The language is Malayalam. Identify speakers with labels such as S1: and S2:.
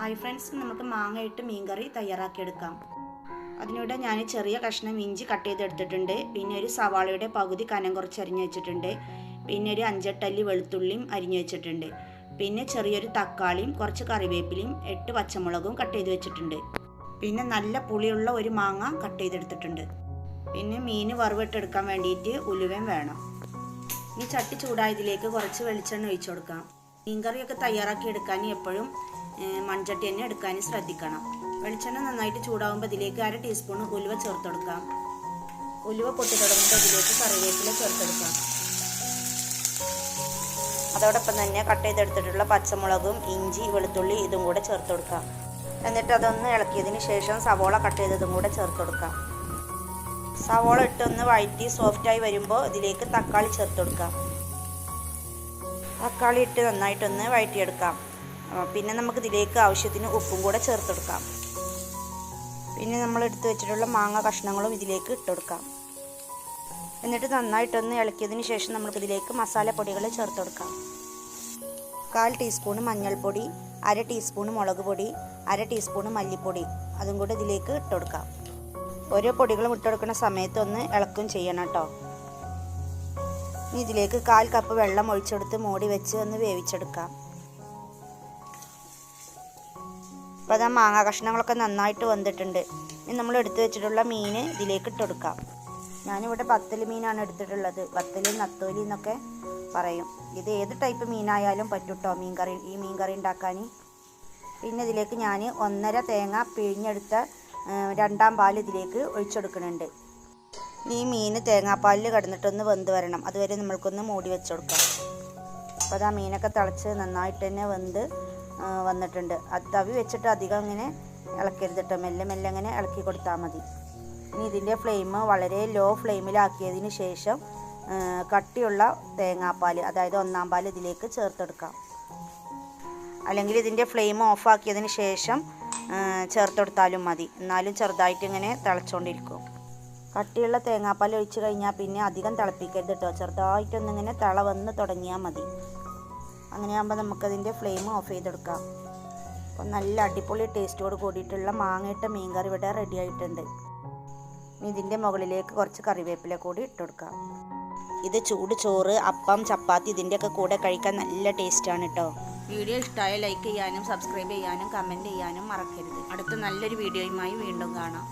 S1: ഹായ് ഫ്രണ്ട്സ് നമുക്ക് മാങ്ങ ഇട്ട് മീൻകറി തയ്യാറാക്കിയെടുക്കാം. അതിനിവിടെ ഞാൻ ചെറിയ കഷ്ണം ഇഞ്ചി കട്ട് ചെയ്തെടുത്തിട്ടുണ്ട്. പിന്നെ ഒരു സവാളയുടെ പകുതി കനം കുറച്ച് അരിഞ്ഞു വെച്ചിട്ടുണ്ട്. പിന്നെ ഒരു അഞ്ചെട്ടല്ലി വെളുത്തുള്ളിയും അരിഞ്ഞു വെച്ചിട്ടുണ്ട്. പിന്നെ ചെറിയൊരു തക്കാളിയും കുറച്ച് കറിവേപ്പിലയും എട്ട് പച്ചമുളകും കട്ട് ചെയ്ത് വെച്ചിട്ടുണ്ട്. പിന്നെ നല്ല പുളിയുള്ള ഒരു മാങ്ങ കട്ട് ചെയ്തെടുത്തിട്ടുണ്ട്. പിന്നെ മീൻ വറുവിട്ടെടുക്കാൻ വേണ്ടിയിട്ട് ഉലുവയും വേണം. ഇനി ചട്ടി ചൂടായതിലേക്ക് കുറച്ച് വെളിച്ചെണ്ണ ഒഴിച്ചു കൊടുക്കാം. മീൻകറിയൊക്കെ തയ്യാറാക്കി എടുക്കാൻ എപ്പോഴും മൺചട്ടി തന്നെ എടുക്കാൻ ശ്രദ്ധിക്കണം. വെളിച്ചെണ്ണ നന്നായിട്ട് ചൂടാകുമ്പോൾ ഇതിലേക്ക് അര ടീസ്പൂൺ ഉലുവ ചേർത്ത് കൊടുക്കാം ഉലുവ പൊട്ടി തുടങ്ങുമ്പോൾ ഇതിലേക്ക് കറിവേപ്പില ചേർത്തെടുക്കാം. അതോടൊപ്പം തന്നെ കട്ട് ചെയ്തെടുത്തിട്ടുള്ള പച്ചമുളകും ഇഞ്ചി വെളുത്തുള്ളി ഇതും കൂടെ ചേർത്ത് കൊടുക്കാം എന്നിട്ട് അതൊന്ന് ഇളക്കിയതിന് ശേഷം സവോള കട്ട് ചെയ്തതും കൂടെ ചേർത്ത് കൊടുക്കാം സവോള ഇട്ടൊന്ന് വഴറ്റി സോഫ്റ്റായി വരുമ്പോൾ ഇതിലേക്ക് തക്കാളി ചേർത്ത് കൊടുക്കാം തക്കാളി ഇട്ട് നന്നായിട്ടൊന്ന് വഴറ്റിയെടുക്കാം പിന്നെ നമുക്ക് ഇതിലേക്ക് ആവശ്യത്തിന് ഉപ്പും കൂടെ ചേർത്തെടുക്കാം. പിന്നെ നമ്മൾ എടുത്തു വെച്ചിട്ടുള്ള മാങ്ങ കഷ്ണങ്ങളും ഇതിലേക്ക് ഇട്ടെടുക്കാം. എന്നിട്ട് നന്നായിട്ടൊന്ന് ഇളക്കിയതിന് ശേഷം നമുക്ക് ഇതിലേക്ക് മസാലപ്പൊടികൾ ചേർത്തെടുക്കാം. കാൽ ടീസ്പൂൺ മഞ്ഞൾപ്പൊടി അര ടീസ്പൂൺ മുളക് പൊടി അര ടീസ്പൂൺ മല്ലിപ്പൊടി അതും കൂടെ ഇതിലേക്ക് ഇട്ടെടുക്കാം. ഓരോ പൊടികളും ഇട്ടെടുക്കുന്ന സമയത്ത് ഒന്ന് ഇളക്കും ചെയ്യണം കേട്ടോ. ഇനി ഇതിലേക്ക് കാൽ കപ്പ് വെള്ളം ഒഴിച്ചെടുത്ത് മൂടി വെച്ച് ഒന്ന് വേവിച്ചെടുക്കാം. അപ്പോൾ ആ മാങ്ങ കഷ്ണങ്ങളൊക്കെ നന്നായിട്ട് വന്നിട്ടുണ്ട്. ഇനി നമ്മൾ എടുത്തു വെച്ചിട്ടുള്ള മീൻ ഇതിലേക്ക് ഇട്ട് കൊടുക്കാം. ഞാനിവിടെ വത്തൽ മീനാണ് എടുത്തിട്ടുള്ളത്. ബത്തൽ നത്തോലി എന്നൊക്കെ പറയും. ഇത് ഏത് ടൈപ്പ് മീനായാലും പറ്റൂട്ടോ മീൻ കറി ഈ മീൻ കറി ഉണ്ടാക്കാൻ പിന്നെ ഇതിലേക്ക് ഞാൻ ഒന്നര തേങ്ങ പിഴിഞ്ഞെടുത്ത രണ്ടാം പാൽ ഇതിലേക്ക് ഒഴിച്ചെടുക്കുന്നുണ്ട്. ഈ മീൻ തേങ്ങാപ്പാലിൽ കിടന്നിട്ടൊന്ന് വെന്ത് വരണം. അതുവരെ നമ്മൾക്കൊന്ന് മൂടി വെച്ച് കൊടുക്കാം. അപ്പോൾ അത് ആ മീനൊക്കെ തിളച്ച് നന്നായിട്ട് തന്നെ വെന്ത് വന്നിട്ടുണ്ട്. തവി വെച്ചിട്ട് അധികം ഇങ്ങനെ ഇളക്കരുത് കേട്ടോ മെല്ലെ മെല്ലെ ഇങ്ങനെ ഇളക്കി കൊടുത്താൽ മതി. ഇനി ഇതിന്റെ ഫ്ലെയിം വളരെ ലോ ഫ്ലെയിമിലാക്കിയതിന് ശേഷം കട്ടിയുള്ള തേങ്ങാപ്പാൽ അതായത് ഒന്നാം പാൽ ഇതിലേക്ക് ചേർത്തെടുക്കാം. അല്ലെങ്കിൽ ഇതിന്റെ ഫ്ലെയിം ഓഫാക്കിയതിന് ശേഷം ചേർത്തെടുത്താലും മതി. എന്നാലും ചെറുതായിട്ട് ഇങ്ങനെ തിളച്ചുകൊണ്ടിരിക്കും കട്ടിയുള്ള തേങ്ങാപ്പാൽ ഒഴിച്ച് കഴിഞ്ഞാൽ പിന്നെ അധികം തിളപ്പിക്കരുത് കേട്ടോ ചെറുതായിട്ടൊന്നിങ്ങനെ തിള വന്ന് തുടങ്ങിയാൽ മതി. അങ്ങനെയാകുമ്പോൾ നമുക്കതിന്റെ ഫ്ലെയിം ഓഫ് ചെയ്തെടുക്കാം. അപ്പോൾ നല്ല അടിപൊളി ടേസ്റ്റോട് കൂടിയിട്ടുള്ള മാങ്ങയിട്ട മീൻ കറി ഇവിടെ റെഡി ആയിട്ടുണ്ട്. ഇതിന്റെ മുകളിലേക്ക് കുറച്ച് കറിവേപ്പില കൂടി ഇട്ടുകൊടുക്കാം ഇത് ചൂട് ചോറ് അപ്പം ചപ്പാത്തി ഇതിന്റെയൊക്കെ കൂടെ കഴിക്കാൻ നല്ല ടേസ്റ്റാണ് കേട്ടോ വീഡിയോ ഇഷ്ടമായ ലൈക്ക് ചെയ്യാനും സബ്സ്ക്രൈബ് ചെയ്യാനും കമന്റ് ചെയ്യാനും മറക്കരുത്. അടുത്ത നല്ലൊരു വീഡിയോയുമായി വീണ്ടും കാണാം.